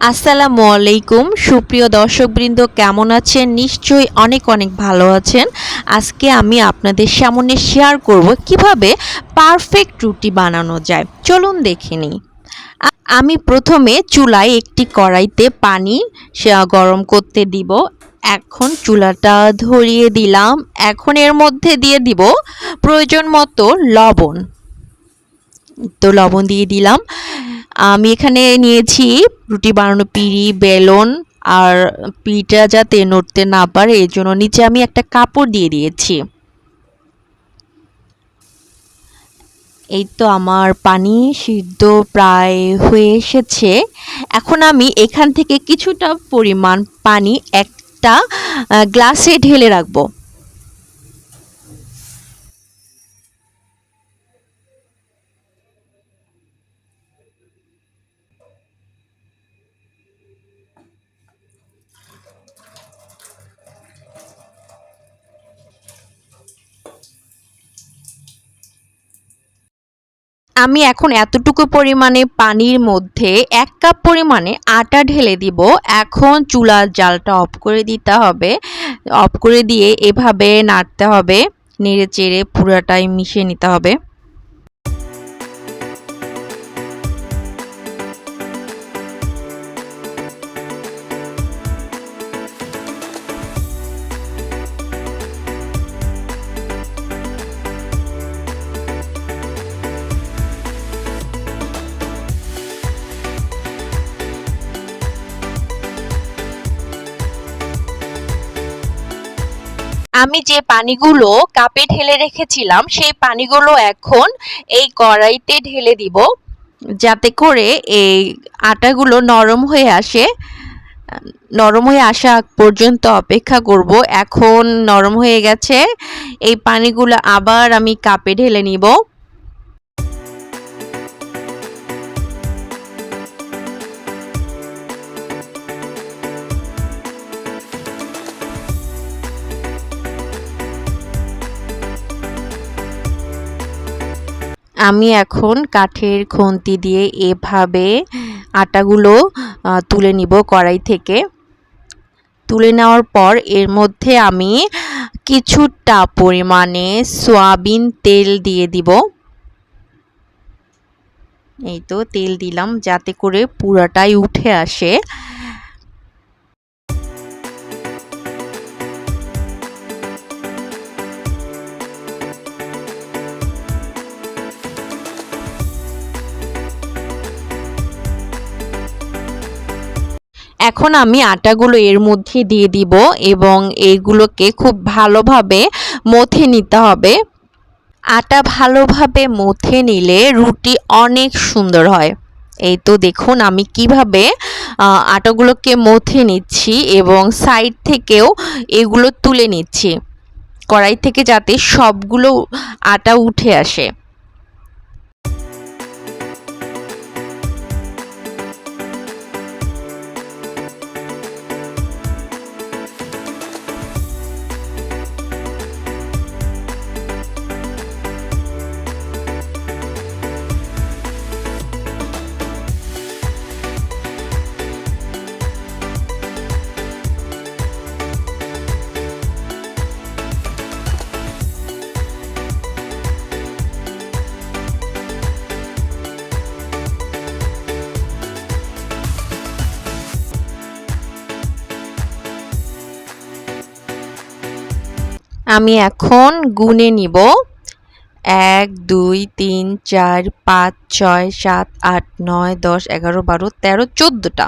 আসসালামু আলাইকুম। সুপ্রিয় দর্শকবৃন্দ, কেমন আছেন? নিশ্চয়ই অনেক অনেক ভালো আছেন। আজকে আমি আপনাদের সামনে শেয়ার করব কীভাবে পারফেক্ট রুটি বানানো যায়। চলুন দেখে নিই। আমি প্রথমে চুলায় একটি কড়াইতে পানি গরম করতে দিব। এখন চুলাটা ধরিয়ে দিলাম। এখন এর মধ্যে দিয়ে দিব প্রয়োজন মতো লবণ। তো লবণ দিয়ে দিলাম। আমি এখানে নিয়েছি রুটি বানানো, পিঁড়ি, বেলন আর পিঠা যাতে নড়তে না পারে এই জন্য নিচে আমি একটা কাপড় দিয়ে দিয়েছি। এই তো আমার পানি সিদ্ধ প্রায় হয়ে এসেছে। এখন আমি এখান থেকে কিছুটা পরিমাণ পানি একটা গ্লাসে ঢেলে রাখব। আমি এখন এতটুকু পরিমাণে পানির মধ্যে এক কাপ পরিমাণে আটা ঢেলে দিব। এখন চুলার জালটা অফ করে দিতে হবে। অফ করে দিয়ে এভাবে নাড়তে হবে। নেড়ে চেড়ে পুরাটাই মিশিয়ে নিতে হবে। আমি যে পানিগুলো কাপে ঢেলে রেখেছিলাম, সেই পানিগুলো এখন এই কড়াইতে ঢেলে দিব। যাতে করে এই আটাগুলো নরম হয়ে আসে। নরম হয়ে আসা পর্যন্ত অপেক্ষা করব। এখন নরম হয়ে গেছে। এই পানিগুলো আবার আমি কাপে ঢেলে নিব। আমি এখন কাঠের খুন্তি দিয়ে এভাবে আটাগুলো তুলে নিব কড়াই থেকে। তুলে নেওয়ার পর এর মধ্যে আমি কিছুটা পরিমাণে সয়াবিন তেল দিয়ে দিব। এই তো তেল দিলাম যাতে করে পুরাটাই উঠে আসে। এখন আমি আটাগুলো এর মধ্যে দিয়ে দিব এবং এইগুলোকে খুব ভালোভাবে মথে নিতে হবে। আটা ভালোভাবে মথে নিলে রুটি অনেক সুন্দর হয়। এই তো দেখুন আমি কীভাবে আটাগুলোকে মথে নিচ্ছি এবং সাইড থেকেও এগুলো তুলে নিচ্ছি। কড়াই থেকে যাতে সবগুলো আটা উঠে আসে। আমি এখন গুনে নিব। এক, দুই, তিন, চার, পাঁচ, ছয়, সাত, আট, নয়, দশ, এগারো, বারো, তেরো, চোদ্দোটা।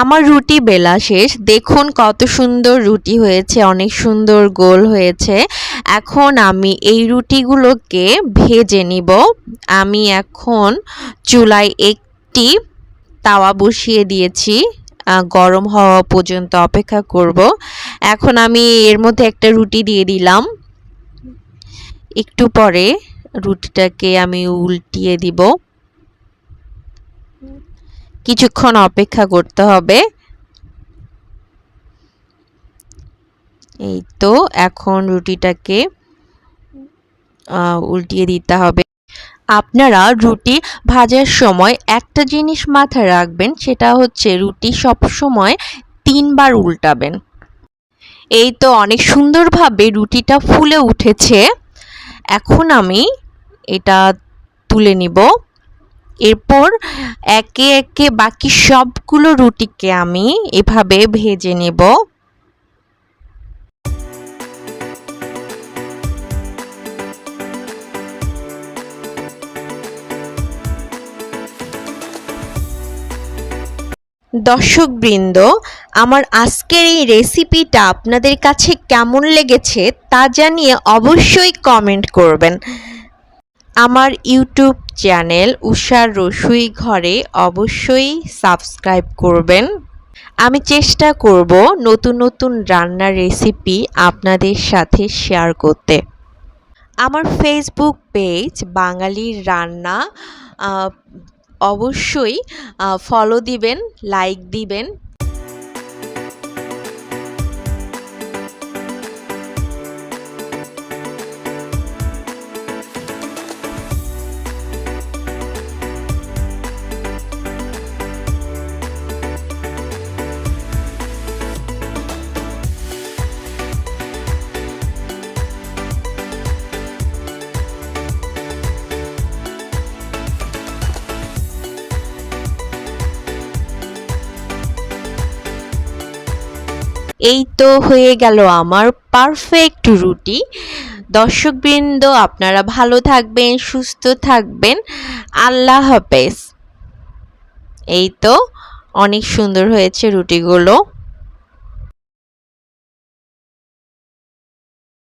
আমার রুটি বেলা শেষ। দেখুন কত সুন্দর রুটি হয়েছে, অনেক সুন্দর গোল হয়েছে। এখন আমি এই রুটিগুলোকে ভেজে নিব। আমি এখন চুলায় একটি তাওয়া বসিয়ে দিয়েছি। গরম হওয়া পর্যন্ত অপেক্ষা করব। এখন আমি এর মধ্যে একটা রুটি দিয়ে দিলাম। একটু পরে রুটিটাকে আমি উল্টিয়ে দিব। কিছুক্ষণ অপেক্ষা করতে হবে। এই তো, এখন রুটিটাকে উল্টিয়ে দিতে হবে। আপনারা রুটি ভাজার সময় একটা জিনিস মাথায় রাখবেন, সেটা হচ্ছে রুটি সব সময় তিনবার উল্টাবেন। এই তো অনেক সুন্দরভাবে রুটিটা ফুলে উঠেছে। এখন আমি এটা তুলে নিব। এরপর একে একে বাকি সবগুলো রুটিকে আমি এভাবে ভেজে নেব। দর্শকবৃন্দ, আমার আজকের এই রেসিপিটা আপনাদের কাছে কেমন লেগেছে তা জানিয়ে অবশ্যই কমেন্ট করবেন। আমার ইউটিউব চ্যানেল উষার রসুই ঘরে অবশ্যই সাবস্ক্রাইব করবেন। আমি চেষ্টা করব নতুন নতুন রান্নার রেসিপি আপনাদের সাথে শেয়ার করতে। আমার ফেসবুক পেজ বাঙালির রান্না অবশ্যই ফলো দিবেন লাইক দিবেন। এই তো হয়ে গেল আমার পারফেক্ট রুটি। দর্শকবৃন্দ, আপনারা ভালো থাকবেন, সুস্থ থাকবেন। আল্লাহ হাফেজ। এই তো অনেক সুন্দর হয়েছে রুটিগুলো।